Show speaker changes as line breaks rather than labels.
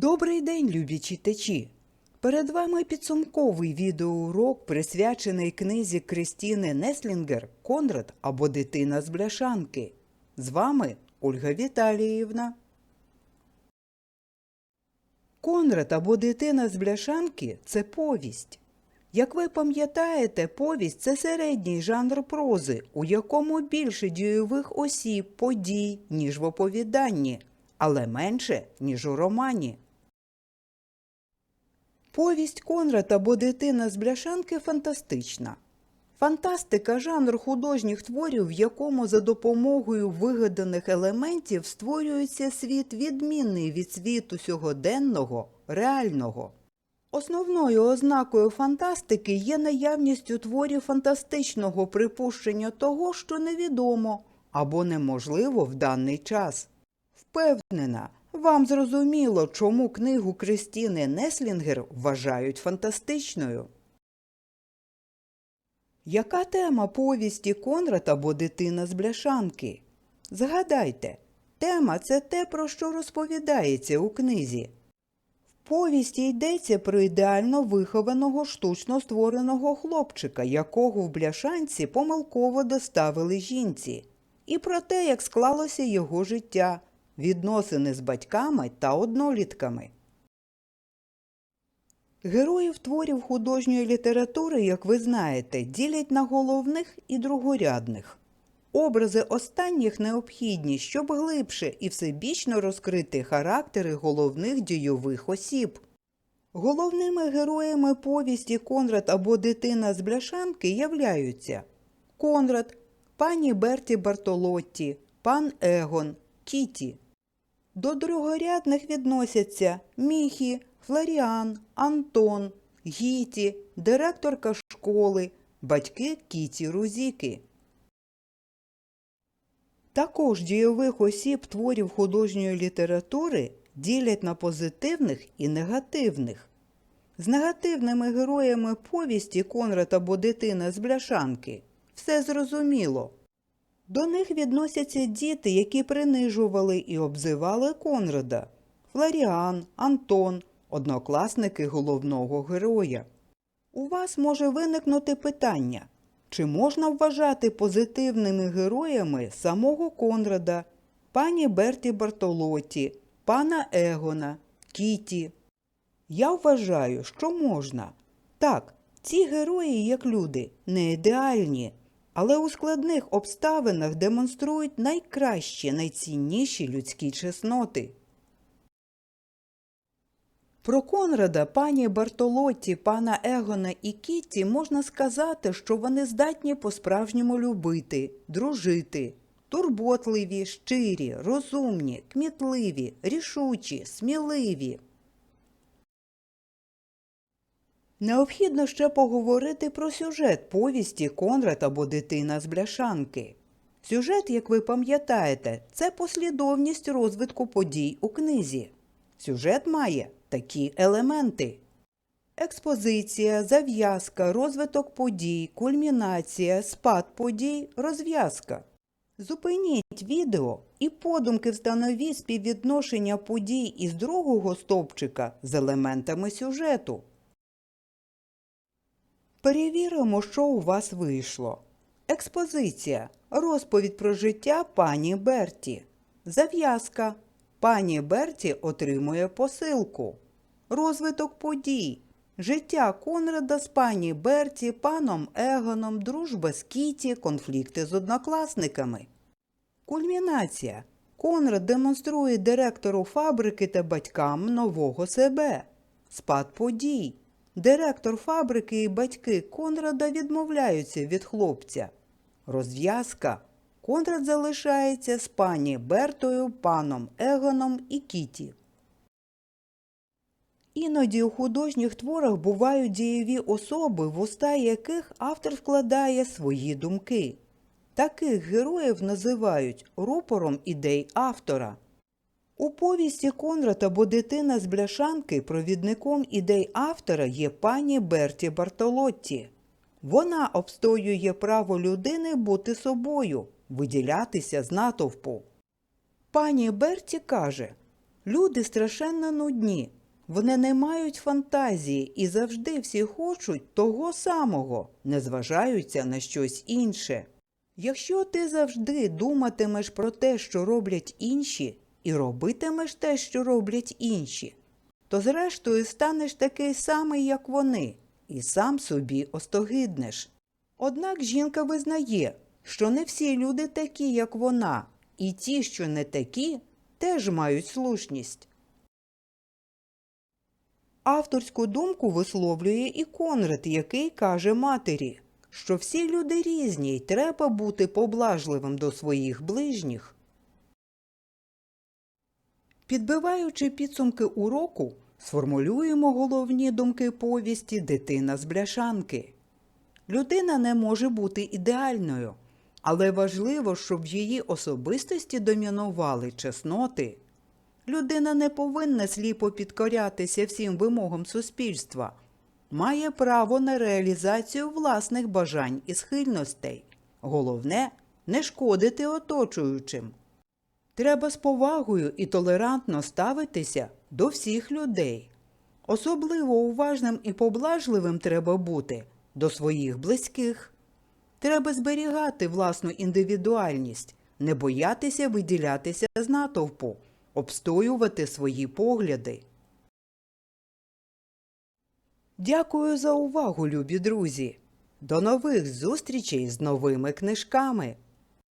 Добрий день, любі читачі! Перед вами підсумковий відеоурок, присвячений книзі Кристіни Неслінгер Конрад або Дитина з бляшанки. З вами Ольга Віталіївна. Конрад або Дитина з бляшанки це повість. Як ви пам'ятаєте, повість це середній жанр прози, у якому більше дійових осіб, подій, ніж в оповіданні, але менше, ніж у романі. Повість Конрад або Дитина з бляшанки фантастична. Фантастика жанр художніх творів, в якому за допомогою вигаданих елементів створюється світ відмінний від світу сьогоденного, реального. Основною ознакою фантастики є наявність у творі фантастичного припущення того, що невідомо або неможливо в даний час. Впевнена, вам зрозуміло, чому книгу Кристіни Неслінгер вважають фантастичною. Яка тема повісті Конрад або дитина з бляшанки? Згадайте, тема це те, про що розповідається у книзі. В повісті йдеться про ідеально вихованого штучно створеного хлопчика, якого в бляшанці помилково доставили жінці, і про те, як склалося його життя, відносини з батьками та однолітками. Героїв творів художньої літератури, як ви знаєте, ділять на головних і другорядних. Образи останніх необхідні, щоб глибше і всебічно розкрити характери головних дійових осіб. Головними героями повісті Конрад або дитина з бляшанки являються Конрад, пані Берті Бартолотті, пан Егон, Кіті. До другорядних відносяться Міхі, Флоріан, Антон, Гіті, директорка школи, батьки Кіті Рузіки. Також дійових осіб творів художньої літератури ділять на позитивних і негативних. З негативними героями повісті Конрад або дитина з бляшанки все зрозуміло. До них відносяться діти, які принижували і обзивали Конрада Флоріан, Антон, однокласники головного героя. У вас може виникнути питання, чи можна вважати позитивними героями самого Конрада, пані Берті Бартолоті, пана Егона, Кіті? Я вважаю, що можна. Так, ці герої, як люди, не ідеальні, але у складних обставинах демонструють найкращі, найцінніші людські чесноти. Про Конрада, пані Бартолотті, пана Егона і Кітті можна сказати, що вони здатні по-справжньому любити, дружити, турботливі, щирі, розумні, кмітливі, рішучі, сміливі. Необхідно ще поговорити про сюжет повісті Конрад або дитина з бляшанки. Сюжет, як ви пам'ятаєте, це послідовність розвитку подій у книзі. Сюжет має такі елементи: експозиція, зав'язка, розвиток подій, кульмінація, спад подій, розв'язка. Зупиніть відео і подумки встановіть співвідношення подій із другого стовпчика з елементами сюжету. Перевіримо, що у вас вийшло. Експозиція. Розповідь про життя пані Берті. Зав'язка. Пані Берті отримує посилку. Розвиток подій. Життя Конрада з пані Берті, паном Егоном, дружба з Кіті, конфлікти з однокласниками. Кульмінація. Конрад демонструє директору фабрики та батькам нового себе. Спад подій. Директор фабрики і батьки Конрада відмовляються від хлопця. Розв'язка. Конрад залишається з пані Бертою, паном Егоном і Кіті. Іноді у художніх творах бувають дієві особи, в уста яких автор вкладає свої думки. Таких героїв називають рупором ідей автора. У повісті Конрад або дитина з бляшанки провідником ідей автора є пані Берті Бартолотті. Вона обстоює право людини бути собою, виділятися з натовпу. Пані Берті каже: Люди страшенно нудні. Вони не мають фантазії і завжди всі хочуть того самого, не зважаються на щось інше. Якщо ти завжди думатимеш про те, що роблять інші, і робитимеш те, що роблять інші, то зрештою станеш такий самий, як вони, і сам собі остогиднеш. Однак жінка визнає, що не всі люди такі, як вона, і ті, що не такі, теж мають слушність. Авторську думку висловлює і Конрад, який каже матері, що всі люди різні й треба бути поблажливим до своїх ближніх. Підбиваючи підсумки уроку, сформулюємо головні думки повісті Дитина з бляшанки. Людина не може бути ідеальною, але важливо, щоб в її особистості домінували чесноти. Людина не повинна сліпо підкорятися всім вимогам суспільства, має право на реалізацію власних бажань і схильностей. Головне не шкодити оточуючим. Треба з повагою і толерантно ставитися до всіх людей. Особливо уважним і поблажливим треба бути до своїх близьких. Треба зберігати власну індивідуальність, не боятися виділятися з натовпу, обстоювати свої погляди. Дякую за увагу, любі друзі. До нових зустрічей з новими книжками.